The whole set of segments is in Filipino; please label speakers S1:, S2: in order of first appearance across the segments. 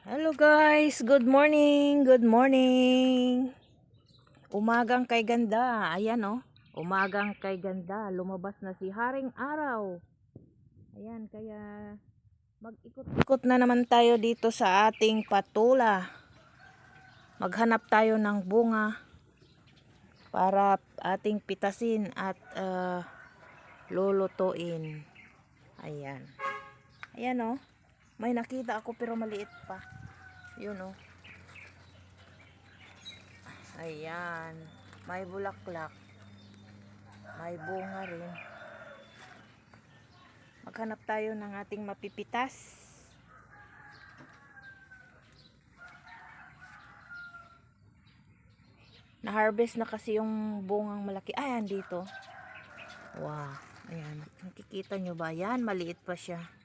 S1: Hello guys, good morning, good morning. Umagang kay ganda, ayan oh. Umagang kay ganda, lumabas na si Haring Araw. Ayan, kaya mag-ikot-ikot na naman tayo dito sa ating patula. Maghanap tayo ng bunga para ating pitasin at ah, lulutuin. Ayan. Ayan oh. May nakita ako pero maliit pa. Yun oh. Ayan. May bulaklak. May bunga rin. Maghanap tayo ng ating mapipitas. Na-harvest na kasi yung bungang malaki. Ayan dito. Wow. Ayan. Nakikita nyo ba? Ayan, maliit pa siya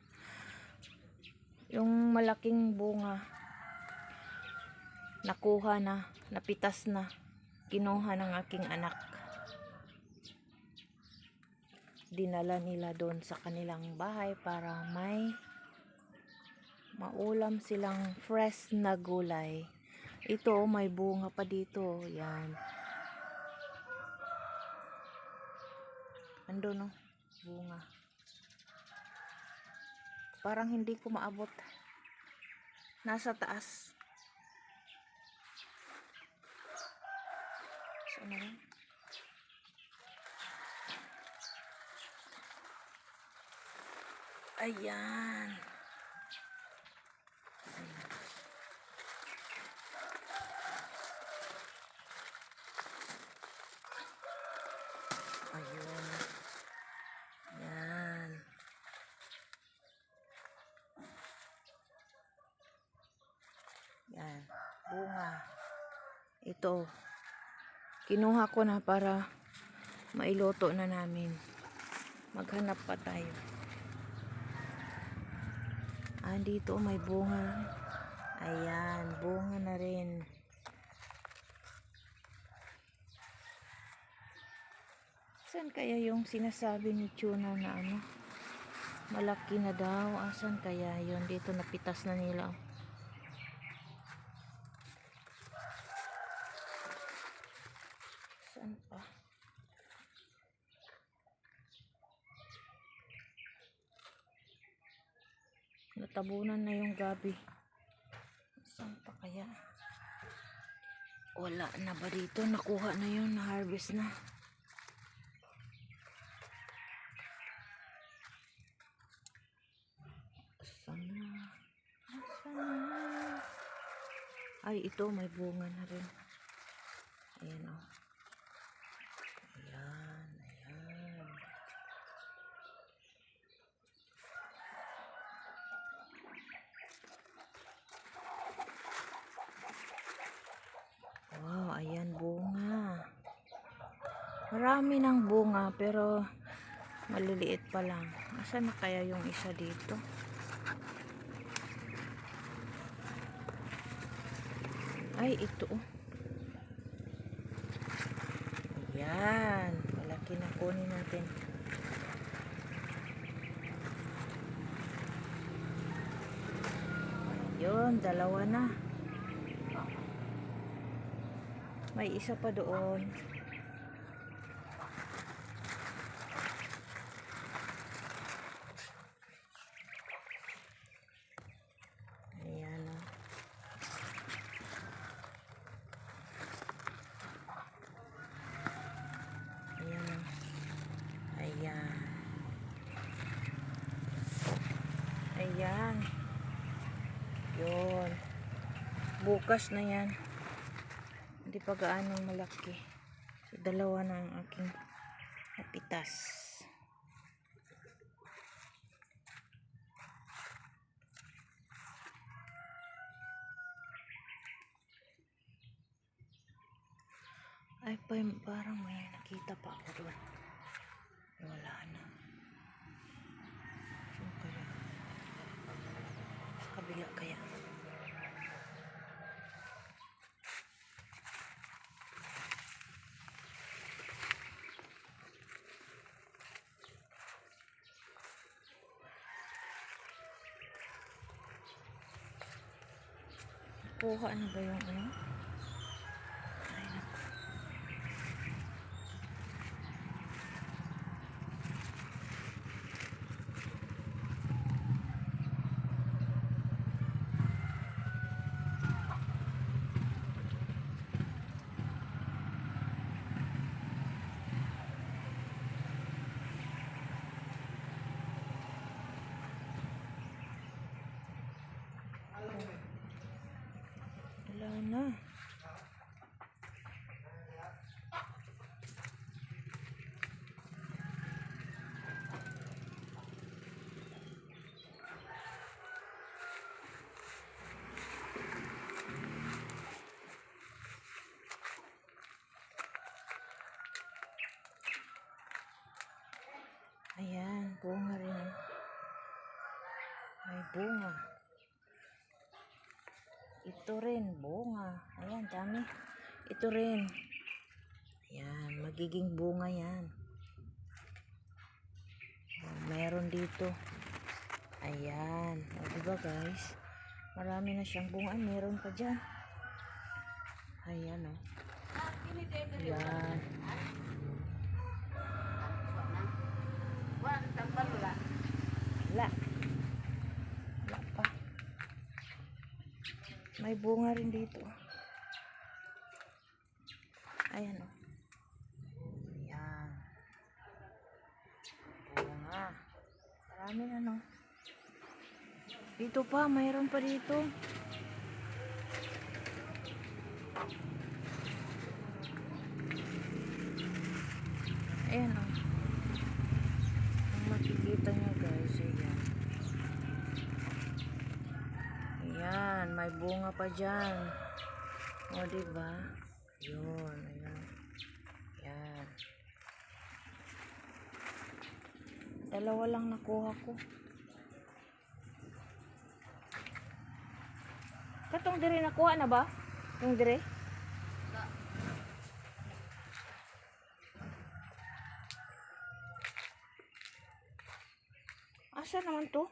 S1: yung malaking bunga nakuha na napitas na kinuha ng aking anak. Dinala nila doon sa kanilang bahay para may maulam silang fresh na gulay. Ito may bunga pa dito. Yan. Ando no? Bunga parang hindi ko maabot. Nasa taas. Saan na yun? ayan ayun yan Yan, bunga. Ito. Kinuha ko na para mailuto na namin. Maghanap pa tayo. Ah, dito may bunga. Ayan, bunga na rin. Saan kaya yung sinasabi ni Tuna na ano? Malaki na daw. Asan kaya yun? Dito napitas na nila. oh. Saan pa? Natabunan na yung gabi. Saan pa kaya? Wala na ba dito? Nakuha na yun. Na-harvest na. Saan na? Saan? Ay, ito may bunga na rin. Ayan o. Ayan, ayan. Wow, ayan bunga. Marami ng bunga pero maliliit pa lang. Asan na kaya yung isa dito? Ay, ito. Ayan. Malaki na kunin natin. Yun, dalawa na. May isa pa doon. Ayan oh. Ayan. o. Ayan. Ayan. Yun. Bukas na yan. Pa gaano malaki. So, dalawa na aking napitas. Ay, pa, parang may nakita pa ako doon. Wala na. Saan kaya? Sa kabila kaya? 我好像不用不用。Na. Ayan, bunga rin. May bunga. Ito rin, bunga. Ayan, dami. Ito rin. Ayan, magiging bunga yan. Oh, Meron dito. Ayan. O, diba guys? Marami na siyang bunga. Ay, meron pa dyan. Ayan, o. Ayan. Wala. Wala pa. May bunga rin dito. Ayan o. Ayan. Bunga. Marami na no. Dito pa, mayroon pa dito. Ayan o. Kung makikita nyo guys, ayan. Ayan, may bunga pa dyan. O, diba? Yun, ayan. Ayan. Dalawa lang nakuha ko. Katong dire nakuha na ba? Yung dire? Asa naman to?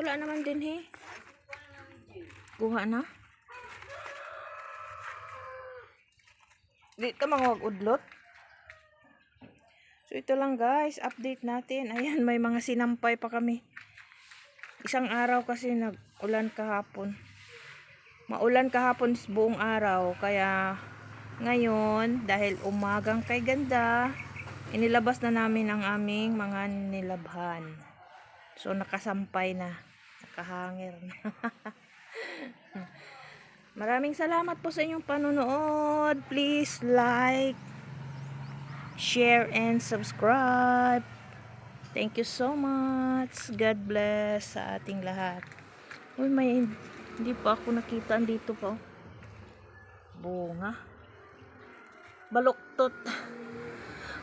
S1: Wala naman din he. Kuha na. Di ka mga udlot. So ito lang guys, update natin. Ayan, may mga sinampay pa kami. Isang araw kasi nag-ulan kahapon. Maulan kahapon buong araw. Kaya ngayon, dahil umagang kay ganda, inilabas na namin ang aming mga nilabhan. So nakasampay na. Nakahangir na. Maraming salamat po sa inyong panonood. Please like, share, and subscribe. Thank you so much. God bless sa ating lahat. Uy, may hindi pa ako nakita dito pa. oh. Bunga. Baluktot.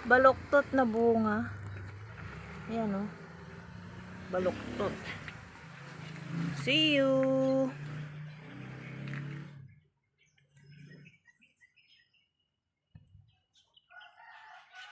S1: Baluktot na bunga. Ayan oh. Baluktot. See you.